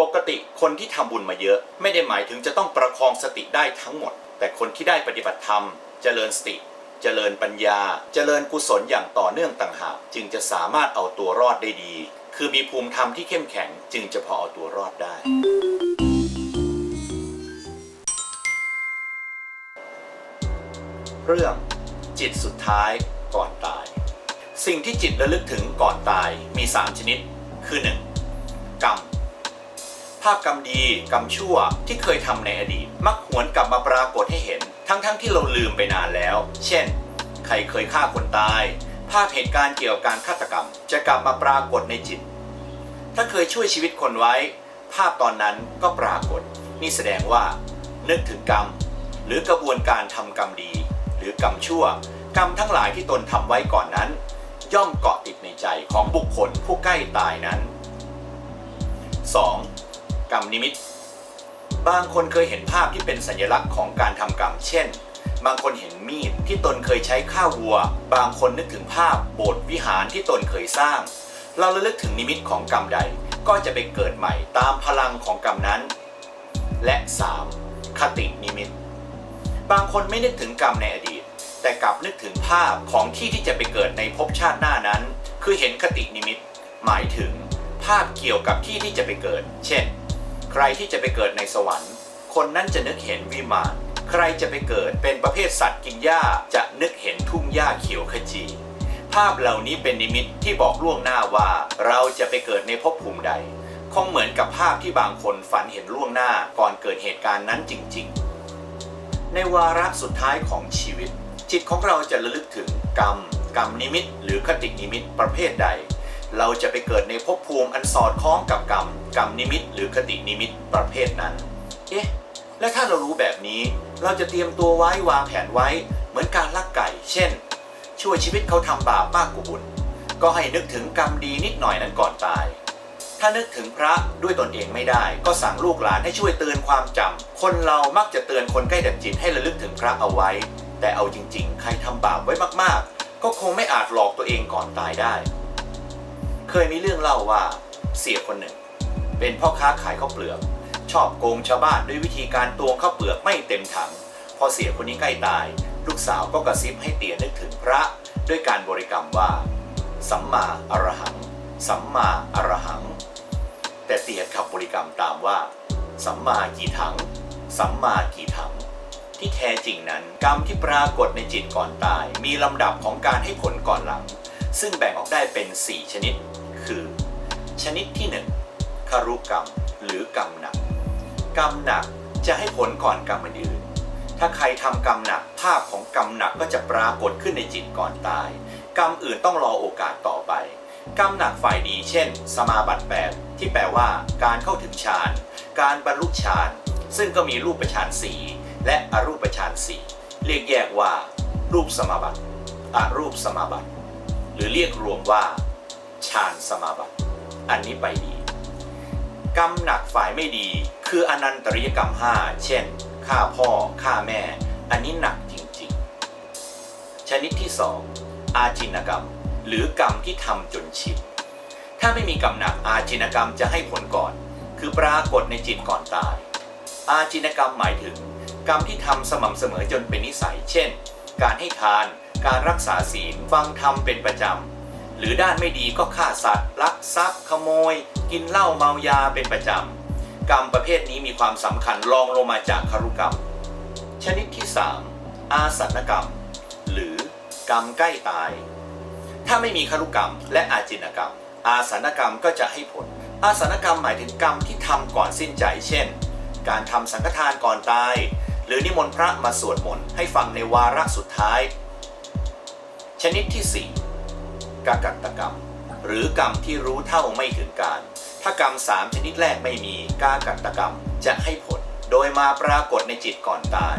ปกติคนที่ทำบุญมาเยอะ ไม่ได้หมายถึงจะต้องประคองสติได้ทั้งหมด แต่คนที่ได้ปฏิบัติธรรม เจริญสติ เจริญปัญญา เจริญกุศลอย่างต่อเนื่องต่างหากจึงจะสามารถเอาตัวรอดได้ดี คือมีภูมิธรรมที่เข้มแข็งจึงจะพอเอาตัวรอดได้เรื่องจิตสุดท้ายก่อนตาย สิ่งที่จิตระลึกถึงก่อนตายมี 3 ชนิด คือ 1. กรรม ภาพกรรมดีกรรมชั่วที่เคยทำในอดีต มักหวนกลับมาปรากฏให้เห็น ทั้งๆทที่เราลืมไปนานแล้ว เช่น ใครเคยฆ่าคนตาย ภาพเหตุการณ์เกี่ยวกับการฆาตกรรม จะกลับมาปรากฏในจิต ถ้าเคยช่วยชีวิตคนไว้ ภาพตอนนั้นก็ปรากฏ นี่แสดงว่า นึกถึงกรรม หรือกระบวนการทำกรรมดี หรือกรรมชั่ว กรรมทั้งหลายที่ตนทำไว้ก่อนนั้น ย่อมเกาะติดในใจของบุคคลผู้ใกล้ตายนั้น 2. กรรมนิมิต บางคนเคยเห็นภาพที่เป็นสัญลักษณ์ของการทำกรรม เช่น บางคนเห็นมีดที่ตนเคยใช้ฆ่าวัว บางคนนึกถึงภาพโบสถ์วิหารที่ตนเคยสร้าง เราระลึกถึงนิมิตของกรรมใด ก็จะไปเกิดใหม่ตามพลังของกรรมนั้น และ 3. คตินิมิต บางคนไม่นึกถึงกรรมในอดีต แต่กลับนึกถึงภาพของที่ที่จะไปเกิดในภพชาติหน้านั้น คือเห็นคตินิมิต หมายถึงภาพเกี่ยวกับที่ที่จะไปเกิด เช่น ใครที่จะไปเกิดในสวรรค์ คนนั้นจะนึกเห็นวิมานใครจะไปเกิดเป็นประเภทสัตว์กินหญ้าจะนึกเห็นทุ่งหญ้าเขียวขจี ภาพเหล่านี้เป็นนิมิตที่บอกล่วงหน้าว่า เราจะไปเกิดในภพภูมิใด คงเหมือนกับภาพที่บางคนฝันเห็นล่วงหน้าก่อนเกิดเหตุการณ์นั้นจริง ๆ ในวาระสุดท้ายของชีวิต จิตของเราจะระลึกถึงกรรม กรรมนิมิต หรือคตินิมิตประเภทใด เราจะไปเกิดในภพภูมิอันสอดคล้องกับกรรมกรรมนิมิต หรือคตินิมิตประเภทนั้น เอ๊ะ และถ้าเรารู้แบบนี้ เราจะเตรียมตัวไว้วางแผนไว้ เหมือนการลักไก่ เช่น ช่วยชีวิตเขาทำบาปมากกว่าบุญ ก็ให้นึกถึงกรรมดีนิดหน่อยนั้นก่อนตาย ถ้านึกถึงพระด้วยตนเองไม่ได้ ก็สั่งลูกหลานให้ช่วยเตือนความจำคนเรามักจะเตือนคนใกล้ดับจิตให้ระลึกถึงพระเอาไว้ แต่เอาจริง ๆ ใครทำบาปไว้มากๆ ก็คงไม่อาจหลอกตัวเองก่อนตายได้ เคยมีเรื่องเล่าว่าเสียคนหนึ่ง เป็นพ่อค้าขายข้าวเปลือก ชอบโกงชาวบ้านด้วยวิธีการตวงข้าวเปลือกไม่เต็มถัง พอเสียคนนี้ใกล้ตาย ลูกสาวก็กระซิบให้เตียนึกถึงพระด้วยการบริกรรมว่า สัมมาอรหัง สัมมาอรหัง แต่เตียขับบริกรรมตามว่า สัมมากี่ถัง สัมมากี่ถังที่แท้จริงนั้นกรรมที่ปรากฏในจิตก่อนตาย มีลำดับของการให้ผลก่อนหลัง ซึ่งแบ่งออกได้เป็น 4 ชนิด คือ ชนิดที่ 1คารุกรรมหรือกรรมหนัก กรรมหนักจะให้ผลก่อนกรรมอื่น ถ้าใครทำกรรมหนักภาพของกรรมหนักก็จะปรากฏขึ้นในจิตก่อนตาย กรรมอื่นต้องรอโอกาสต่อไป กรรมหนักฝ่ายดี เช่น สมาบัติแปดที่แปลว่า การเข้าถึงฌาน การบรรลุฌาน ซึ่งก็มีรูปฌานสี่และอรูปฌานสี่เรียกแยกว่า รูปสมาบัติอรูปสมาบัติ หรือเรียกรวมว่า ฌานสมาบัติ อันนี้ไปดี กรรมหนักฝ่ายไม่ดี คืออนันตริยกรรม 5 เช่นฆ่าพ่อฆ่าแม่ อันนี้หนักจริงๆ ชนิดที่ 2 อาจินกรรม หรือกรรมที่ทำจนชินถ้าไม่มีกรรมหนักอาจินกรรมจะให้ผลก่อน คือปรากฏในจิตก่อนตาย อาจินกรรมหมายถึง กรรมที่ทำสม่ำเสมอจนเป็นนิสัย เช่น การให้ทาน การรักษาศีลฟังธรรมเป็นประจำ หรือด้านไม่ดีก็ฆ่าสัตว์ลักทรัพย์ ขโมย กินเหล้าเมายาเป็นประจำ กรรมประเภทนี้มีความสำคัญรองลงมาจากคารุกรรม ชนิดที่ 3 อาสันกรรม หรือกรรมใกล้ตาย ถ้าไม่มีคารุกรรมและอาจินกรรม อาสันกรรมก็จะให้ผล อาสันกรรมหมายถึงกรรมที่ทำก่อนสิ้นใจ เช่น การทำสังฆทานก่อนตาย หรือนิมนต์พระมาสวดมนต์ให้ฟังในวาระสุดท้าย ชนิดที่ 4 กากัตกรรม หรือกรรมที่รู้เท่าไม่ถึงการ ถ้ากรรมสามชนิดแรกไม่มีกากัตกรรมจะให้ผล โดยมาปรากฏในจิตก่อนตาย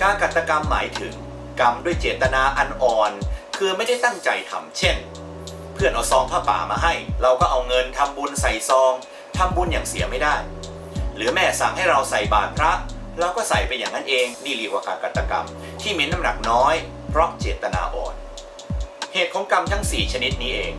กากัตกรรมหมายถึง กรรมด้วยเจตนาอันอ่อน คือไม่ได้ตั้งใจทำเช่น เพื่อนเอาซองผ้าป่ามาให้ เราก็เอาเงินทำบุญใส่ซองทำบุญอย่างเสียไม่ได้ หรือแม่สั่งให้เราใส่บาตรพระเราก็ใส่ไปอย่างนั้นเองนี่เรียกว่ากากัตกรรม ที่มีน้ำหนักน้อย เพราะเจตนาอ่อน เหตุของกรรมทั้ง 4 ชนิดนี้เอง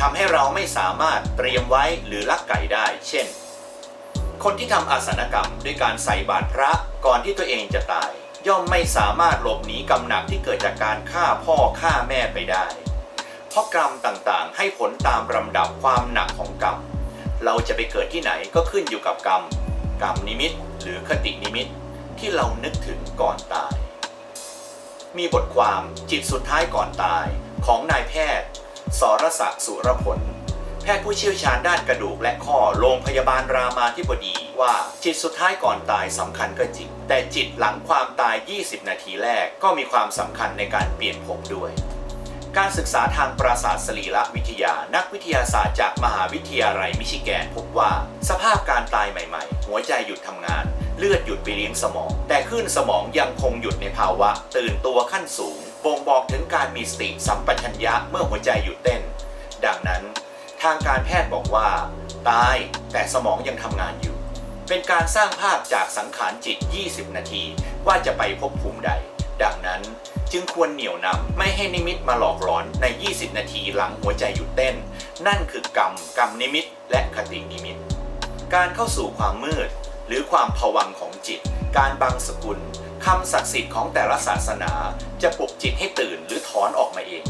ทำให้เราไม่สามารถเตรียมไว้หรือลักไก่ได้ เช่น คนที่ทำอาสนกรรมด้วยการใส่บาตรพระก่อนที่ตัวเองจะตาย ย่อมไม่สามารถหลบหนีกรรมหนักที่เกิดจากการฆ่าพ่อฆ่าแม่ไปได้ เพราะกรรมต่างๆ ให้ผลตามลำดับความหนักของกรรม เราจะไปเกิดที่ไหนก็ขึ้นอยู่กับกรรม กรรมนิมิต หรือคตินิมิต ที่เรานึกถึงก่อนตาย มีบทความจิตสุดท้ายก่อนตาย ของนายแพทย์ สรศักดิ์สุรผลแพทย์ผู้เชี่ยวชาญด้านกระดูกและข้อโรงพยาบาลรามาธิบดีว่าจิตสุดท้ายก่อนตายสำคัญก็จริง แต่จิตหลังความตาย 20 นาทีแรกก็มีความสำคัญในการเปลี่ยนภพด้วย การศึกษาทางประสาทสรีระวิทยานักวิทยาศาสตร์จากมหาวิทยาลัยมิชิแกนพบว่า สภาพการตายใหม่ ๆ หัวใจหยุดทำงานเลือดหยุดไปเลี้ยงสมอง แต่คลื่นสมองยังคงหยุดในภาวะ ตื่นตัวขั้นสูง บ่งบอกถึงการมีสติสัมปชัญญะเมื่อหัวใจหยุดเต้น ดังนั้น ทางการแพทย์บอกว่า ตายแต่สมองยังทำงานอยู่ เป็นการสร้างภาพจากสังขารจิต 20 นาที ว่าจะไปพบภูมิใด ดังนั้นจึงควรเหนี่ยวนำไม่ให้นิมิตมาหลอกหลอนใน 20 นาทีหลังหัวใจหยุดเต้น นั่นคือกรรมกรรมนิมิต และคตินิมิต การเข้าสู่ความมืด หรือความผวังของจิต การบังสกุล คำศักดิ์สิทธิ์ของแต่ละศาสนาจะปลุกจิตให้ตื่นหรือถอนออกมาเอง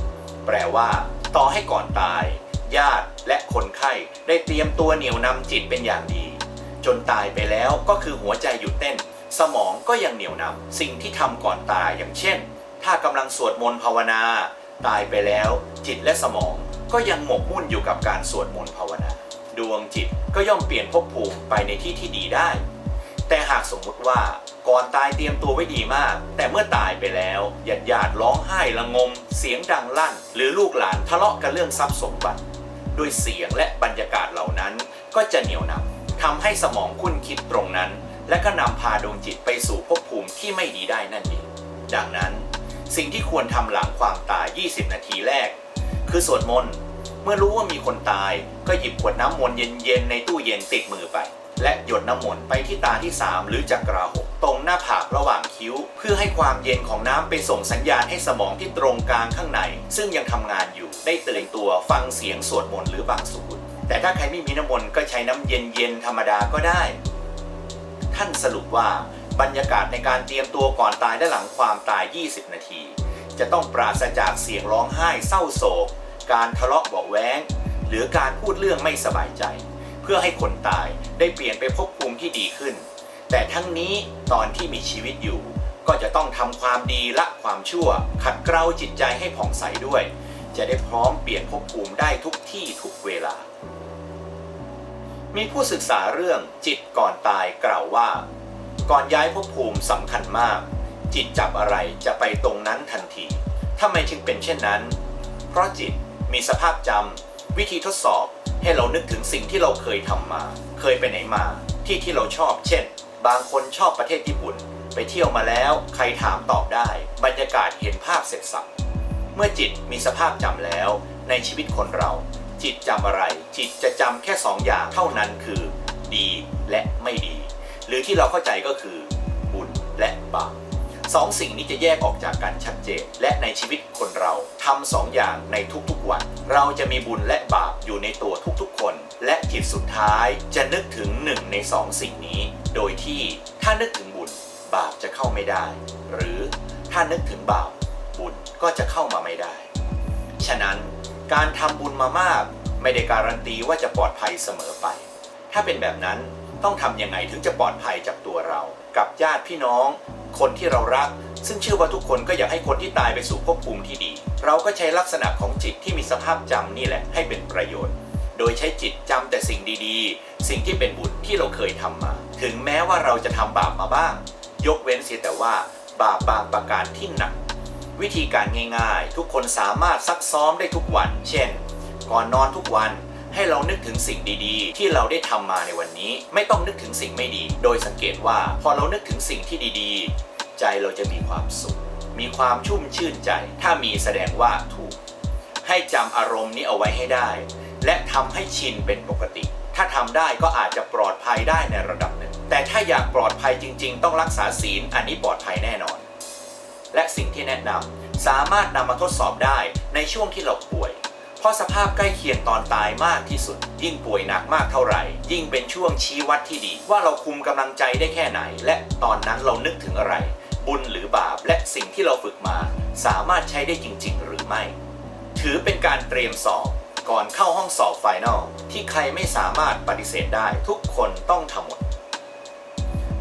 แปลว่า ต่อให้ก่อนตาย ญาติและคนไข้ได้เตรียมตัวเหนี่ยวนำจิตเป็นอย่างดี จนตายไปแล้วก็คือหัวใจหยุดเต้น สมองก็ยังเหนี่ยวนำสิ่งที่ทำก่อนตายอย่างเช่น ถ้ากำลังสวดมนต์ภาวนา ตายไปแล้ว จิตและสมองก็ยังหมกมุ่นอยู่กับการสวดมนต์ภาวนา ดวงจิตก็ย่อมเปลี่ยนภพภูมิไปในที่ที่ดีได้ แต่หากสมมติว่าก่อนตายเตรียมตัวไว้ดีมาก แต่เมื่อตายไปแล้วญาติญาติร้องไห้ระงม เสียงดังลั่น หรือลูกหลานทะเลาะกันเรื่องทรัพย์สมบัติ ด้วยเสียงและบรรยากาศเหล่านั้นก็จะเหนี่ยวนำทำให้สมองคุ้นคิดตรงนั้น และก็นำพาดวงจิตไปสู่ภพภูมิที่ไม่ดีได้นั่นเองดังนั้น สิ่งที่ควรทำหลังความตาย 20 นาทีแรก คือสวดมนต์เมื่อรู้ว่ามีคนตายก็หยิบขวดน้ำมนต์เย็นๆในตู้เย็นติดมือไป และหยดน้ำมนต์ไปที่ตาที่ 3 หรือจักราหกตรงหน้าผากระหว่างคิ้ว เพื่อให้ความเย็นของน้ำไปส่งสัญญาณให้สมองที่ตรงกลางข้างใน ซึ่งยังทำงานอยู่ได้ตื่นตัวฟังเสียงสวดมนต์หรือบางสกุลแต่ถ้าใครไม่มีน้ำมนต์ก็ใช้น้ำเย็นๆธรรมดาก็ได้ ท่านสรุปว่าบรรยากาศในการเตรียมตัวก่อนตายและหลังความตาย 20 นาที จะต้องปราศจากเสียงร้องไห้เศร้าโศก การทะเลาะเบาแว้ง หรือการพูดเรื่องไม่สบายใจ พื่อให้คนตายได้เปลี่ยนไปภพภูมิที่ดีขึ้น แต่ทั้งนี้ตอนที่มีชีวิตอยู่ ก็จะต้องทำความดีละความชั่ว ขัดเกลาจิตใจให้ผ่องใสด้วย จะได้พร้อมเปลี่ยนภพภูมิได้ทุกที่ทุกเวลา มีผู้ศึกษาเรื่องจิตก่อนตายกล่าวว่า ก่อนย้ายภพภูมิสำคัญมาก จิตจับอะไรจะไปตรงนั้นทันทีทำไมจึงเป็นเช่นนั้น เพราะจิตมีสภาพจำวิธีทดสอบ ให้เรานึกถึงสิ่งที่เราเคยทำมา เคยไปไหนมา ที่ที่เราชอบ เช่น บางคนชอบประเทศญี่ปุ่น ไปเที่ยวมาแล้วใครถามตอบได้ บรรยากาศเห็นภาพเสร็จสับเมื่อจิตมีสภาพจำแล้ว ในชีวิตคนเรา จิตจำอะไร จิตจะจำแค่สองอย่างเท่านั้นคือ ดีและไม่ดี หรือที่เราเข้าใจก็คือ บุญและบาป สองสิ่งนี้จะแยกออกจากกันชัดเจน และในชีวิตคนเราทำสองอย่างในทุกๆวัน เราจะมีบุญและบาปอยู่ในตัวทุกๆคน และจิตสุดท้ายจะนึกถึงหนึ่งในสองสิ่งนี้ โดยที่ถ้านึกถึงบุญบาปจะเข้าไม่ได้ หรือถ้านึกถึงบาปบุญก็จะเข้ามาไม่ได้ ฉะนั้นการทำบุญมามาก ไม่ได้การันตีว่าจะปลอดภัยเสมอไป ถ้าเป็นแบบนั้นต้องทำยังไงถึงจะปลอดภัยจากตัวเรา กับญาติพี่น้อง คนที่เรารัก ซึ่งเชื่อว่าทุกคนก็อยากให้คนที่ตายไปสู่ภพภูมิที่ดี เราก็ใช้ลักษณะของจิตที่มีสภาพจำนี่แหละให้เป็นประโยชน์ โดยใช้จิตจำแต่สิ่งดีๆ สิ่งที่เป็นบุญที่เราเคยทำมา ถึงแม้ว่าเราจะทำบาปมาบ้าง ยกเว้นเสียแต่ว่าบาปบางประการที่หนัก วิธีการง่ายๆ ทุกคนสามารถซักซ้อมได้ทุกวัน เช่น ก่อนนอนทุกวัน ให้เรานึกถึงสิ่งดีๆ ที่เราได้ทำมาในวันนี้ ไม่ต้องนึกถึงสิ่งไม่ดี โดยสังเกตว่าพอเรานึกถึงสิ่งที่ดีๆ ใจเราจะมีความสุข มีความชุ่มชื่นใจ ถ้ามีแสดงว่าถูก ให้จำอารมณ์นี้เอาไว้ให้ได้ และทำให้ชินเป็นปกติ ถ้าทำได้ก็อาจจะปลอดภัยได้ในระดับหนึ่ง แต่ถ้าอยากปลอดภัยจริง ๆ ต้องรักษาศีลอันนี้ปลอดภัยแน่นอน และสิ่งที่แนะนำสามารถนำมาทดสอบได้ในช่วงที่เราป่วย ราะสภาพใกล้เคียงตอนตายมากที่สุด ยิ่งป่วยหนักมากเท่าไหร่ ยิ่งเป็นช่วงชี้วัดที่ดี ว่าเราคุมกำลังใจได้แค่ไหน และตอนนั้นเรานึกถึงอะไร บุญหรือบาปและสิ่งที่เราฝึกมา สามารถใช้ได้จริง ๆ หรือไม่ ถือเป็นการเตรียมสอบก่อนเข้าห้องสอบไฟนอลที่ใครไม่สามารถปฏิเสธได้ทุกคนต้องทำหมด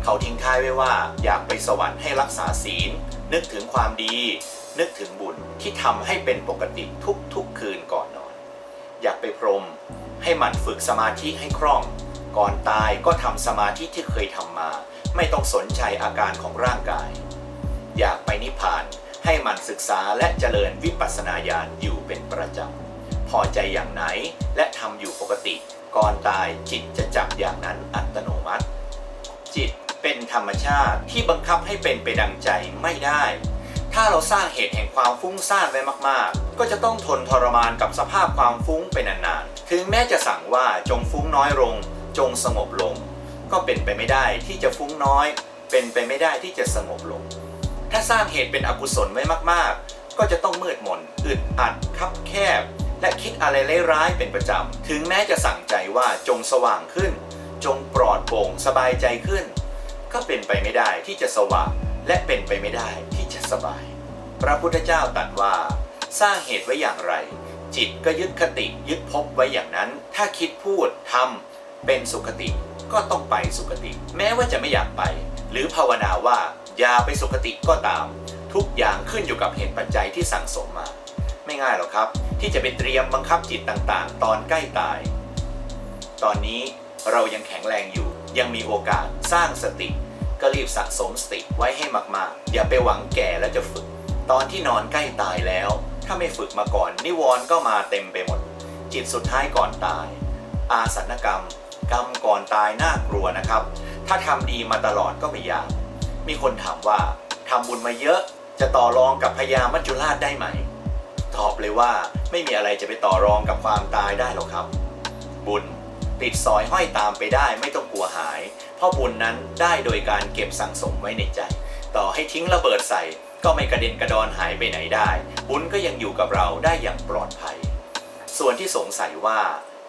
เขาทิ้งท้ายไว้ว่า อยากไปสวรรค์ให้รักษาศีล นึกถึงความดี นึกถึงบุญที่ทำให้เป็นปกติทุกๆคืนก่อนนอน อยากไปพรม ให้มันฝึกสมาธิให้คล่อง ก่อนตายก็ทำสมาธิที่เคยทำมา ไม่ต้องสนใจอาการของร่างกาย อยากไปนิพพานให้มันศึกษาและเจริญวิปัสสนาญาณอยู่เป็นประจำพอใจอย่างไหนและทำอยู่ปกติ ก่อนตายจิตจะจับอย่างนั้นอัตโนมัติ จิตเป็นธรรมชาติที่บังคับให้เป็นไปดังใจไม่ได้ ถ้าเราสร้างเหตุแห่งความฟุ้งซ่านไว้มากๆ ก็จะต้องทนทรมานกับสภาพความฟุ้งไปนานๆ ถึงแม้จะสั่งว่าจงฟุ้งน้อยลง จงสงบลง ก็เป็นไปไม่ได้ที่จะฟุ้งน้อย เป็นไปไม่ได้ที่จะสงบลง ถ้าสร้างเหตุเป็นอกุศลไว้มากๆ ก็จะต้องมืดมนอึดอัดคับแคบ และคิดอะไรร้ายๆเป็นประจำ ถึงแม้จะสั่งใจว่าจงสว่างขึ้น จงปลอดโปร่งสบายใจขึ้น ก็เป็นไปไม่ได้ที่จะสว่างและเป็นไปไม่ได้ สบาย พระพุทธเจ้าตรัสว่า สร้างเหตุไว้อย่างไร จิตก็ยึดคติยึดภพไว้อย่างนั้น ถ้าคิดพูดทำเป็นสุขติก็ต้องไปสุขติ แม้ว่าจะไม่อยากไป หรือภาวนาว่าอย่าไปสุขติก็ตาม ทุกอย่างขึ้นอยู่กับเหตุปัจจัยที่สั่งสมมา ไม่ง่ายหรอกครับ ที่จะไปเตรียมบังคับจิตต่างๆ ตอนใกล้ตาย ตอนนี้เรายังแข็งแรงอยู่ยังมีโอกาสสร้างสติ ก็รีบสะสมสติไว้ให้มากๆ อย่าไปหวังแก่แล้วจะฝึก ตอนที่นอนใกล้ตายแล้ว ถ้าไม่ฝึกมาก่อน นิวรณ์ก็มาเต็มไปหมด จิตสุดท้ายก่อนตาย อาสันกรรม กรรมก่อนตายน่ากลัวนะครับ ถ้าทำดีมาตลอดก็ไม่ยาก มีคนถามว่าทำบุญมาเยอะจะต่อรองกับพญามัจจุราชได้ไหม ตอบเลยว่าไม่มีอะไรจะไปต่อรองกับความตายได้หรอกครับ บุญติดสอยห้อยตามไปได้ไม่ต้องกลัวหาย เพราะบุญนั้นได้โดยการเก็บสั่งสมไว้ในใจ ต่อให้ทิ้งระเบิดใส่ ก็ไม่กระเด็นกระดอนหายไปไหนได้ บุญก็ยังอยู่กับเราได้อย่างปลอดภัย ส่วนที่สงสัยว่า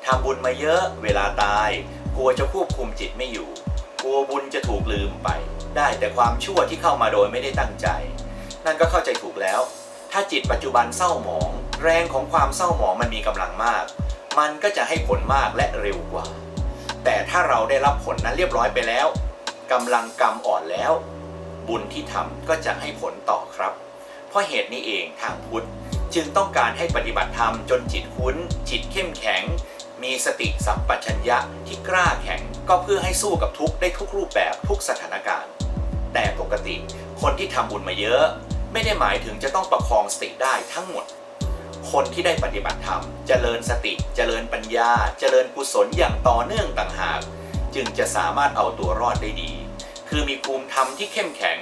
ทำบุญมาเยอะเวลาตาย กลัวจะควบคุมจิตไม่อยู่ กลัวบุญจะถูกลืมไป ได้แต่ความชั่วที่เข้ามาโดยไม่ได้ตั้งใจ นั่นก็เข้าใจถูกแล้ว ถ้าจิตปัจจุบันเศร้าหมอง แรงของความเศร้าหมองมันมีกำลังมาก มันก็จะให้ผลมากและเร็วกว่า แต่ถ้าเราได้รับผลนั้นเรียบร้อยไปแล้วกำลังกรรมอ่อนแล้ว บุญที่ทำก็จะให้ผลต่อครับ เพราะเหตุนี้เองทางพุทธจึงต้องการให้ปฏิบัติธรรมจนจิตคุ้น จิตเข้มแข็ง มีสติสัมปชัญญะที่กล้าแข็งก็เพื่อให้สู้กับทุกได้ทุกรูปแบบทุกสถานการณ์ แต่ปกติคนที่ทำบุญมาเยอะ ไม่ได้หมายถึงจะต้องประคองสติได้ทั้งหมด คนที่ได้ปฏิบัติธรรมเจริญสติเจริญปัญญาเจริญกุศลอย่างต่อเนื่องต่างหาก จึงจะสามารถเอาตัวรอดได้ดี คือมีภูมิธรรมที่เข้มแข็ง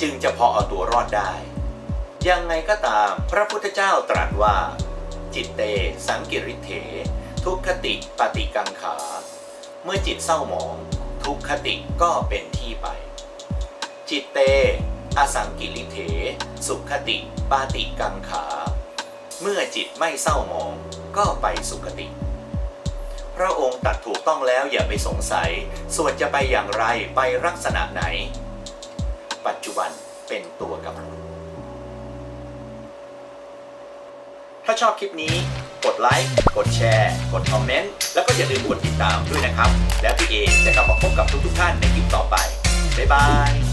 จึงจะพอเอาตัวรอดได้ ยังไงก็ตามพระพุทธเจ้าตรัสว่า จิตเต สังกิริเถ ทุกขติปฏิกังขา เมื่อจิตเศร้าหมอง ทุกขติก็เป็นที่ไป จิตเตอสังกิริเถ สุขติปาติกังขา เมื่อจิตไม่เศร้าหมองก็ไปสุคติ พระองค์ตัดถูกต้องแล้วอย่าไปสงสัย ส่วนจะไปอย่างไรไปลักษณะไหน ปัจจุบันเป็นตัวกำหนดถ้าชอบคลิปนี้กดไลค์ กดแชร์ กดคอมเมนต์ แล้วก็อย่าลืมกดติดตามด้วยนะครับ แล้วพี่เอจะกลับมาพบกับทุกๆท่านในคลิปต่อไป บ๊ายบาย